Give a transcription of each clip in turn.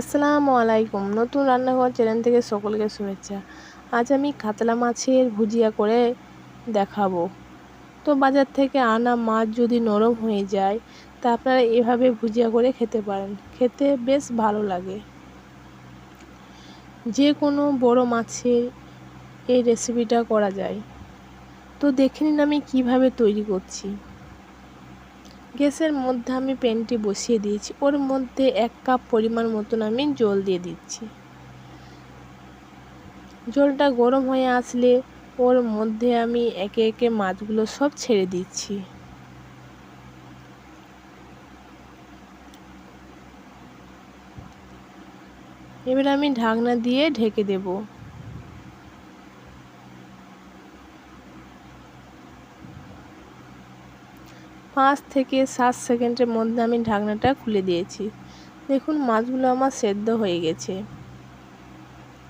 আসসালামু আলাইকুম। নতুন রান্নাঘর চ্যানেল থেকে সকলকে শুভেচ্ছা। আজ আমি কাতলা মাছের ভুজিয়া করে দেখাবো। তো বাজার থেকে আনা মাছ যদি নরম হয়ে যায়, তা আপনারা এভাবে ভুজিয়া করে খেতে পারেন। খেতে বেশ ভালো লাগে। যে কোনো বড় মাছের এই রেসিপিটা করা যায়। তো দেখে নিন আমি কীভাবে তৈরি করছি। গ্যাসের মধ্যে আমি প্যানটি বসিয়ে দিয়েছি। ওর মধ্যে এক কাপ পরিমাণ মতন আমি জল দিয়ে দিচ্ছি। জলটা গরম হয়ে আসলে ওর মধ্যে আমি একে একে মাছগুলো সব ছেড়ে দিচ্ছি। এবার আমি ঢাকনা দিয়ে ঢেকে দেবো। পাঁচ থেকে সাত সেকেন্ডের মধ্যে আমি ঢাকনাটা খুলে দিয়েছি। দেখুন, মাছগুলো আমার সেদ্ধ হয়ে গেছে।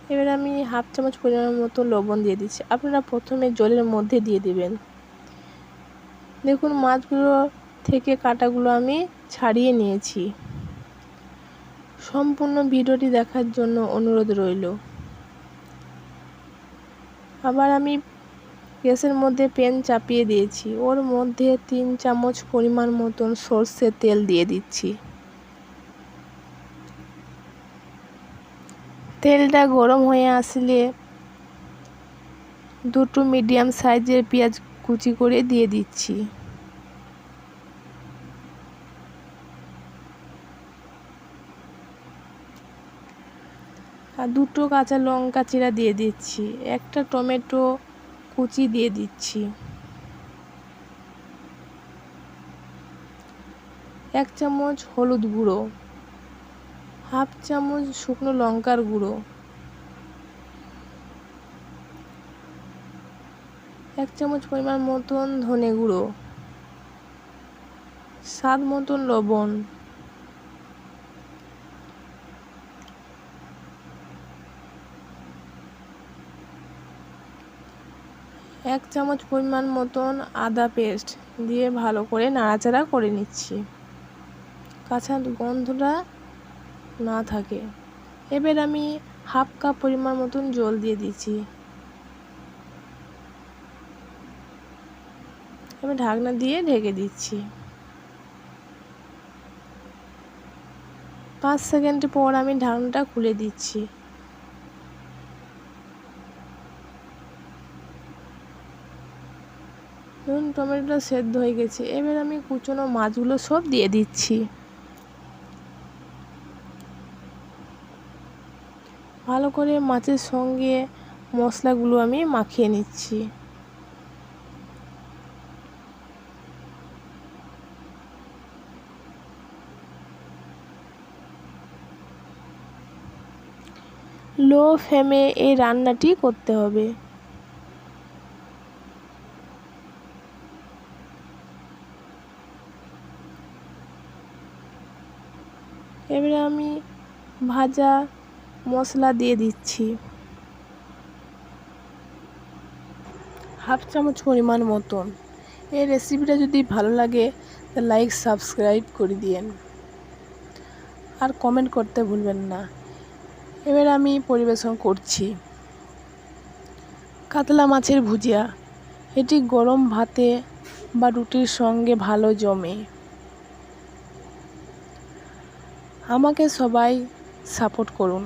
এবার আমি হাফ চামচ পরিমাণ মতো লবণ দিয়ে দিচ্ছি। আপনারা প্রথমে জলের মধ্যে দিয়ে দেবেন। দেখুন, মাছগুলো থেকে কাটাগুলো আমি ছাড়িয়ে নিয়েছি। সম্পূর্ণ ভিডিওটি দেখার জন্য অনুরোধ রইল। আবার আমি গ্যাসের মধ্যে প্যান চাপিয়ে দিয়েছি। ওর মধ্যে তিন চামচ পরিমাণ মতন সর্ষের তেল দিয়ে দিচ্ছি। তেলটা গরম হয়ে আসলে দুটো মিডিয়াম সাইজের পেঁয়াজ কুচি করে দিয়ে দিচ্ছি। আর দুটো কাঁচা লঙ্কা চিরা দিয়ে দিচ্ছি। একটা টমেটো কুচি দিয়ে দিচ্ছি। এক চামচ হলুদ গুঁড়ো, হাফ চামচ শুকনো লঙ্কার গুঁড়ো, এক চামচ পরিমাণ মতন ধনে গুঁড়ো, স্বাদ মতন লবণ এক চামচ পরিমাণ মতন আদা পেস্ট দিয়ে ভালো করে নাড়াচাড়া করে নিচ্ছি। কাঁচা গন্ধটা না থাকে। এবার আমি হাফ কাপ পরিমাণ মতন জল দিয়ে দিচ্ছি। এবার ঢাকনা দিয়ে ঢেকে দিচ্ছি। পাঁচ সেকেন্ড পর আমি ঢাকনাটা খুলে দিচ্ছি। ধরুন টমেটোটা সেদ্ধ হয়ে গেছে। এবার আমি কুচনো মাছগুলো সব দিয়ে দিচ্ছি। ভালো করে মাছের সঙ্গে মশলাগুলো আমি মাখিয়ে নিচ্ছি। লো ফ্লেমে এই রান্নাটি করতে হবে। এবারে আমি ভাজা মশলা দিয়ে দিচ্ছি। হাফ চামচ পরিমাণ মতন। এই রেসিপিটা যদি ভালো লাগে তা লাইক সাবস্ক্রাইব করে দিয়েন। আর কমেন্ট করতে ভুলবেন না। এবার আমি পরিবেশন করছি। কাতলা মাছের ভুজিয়া। এটি গরম ভাতে বা রুটির সঙ্গে ভালো জমে। আমাকে সবাই সাপোর্ট করুন।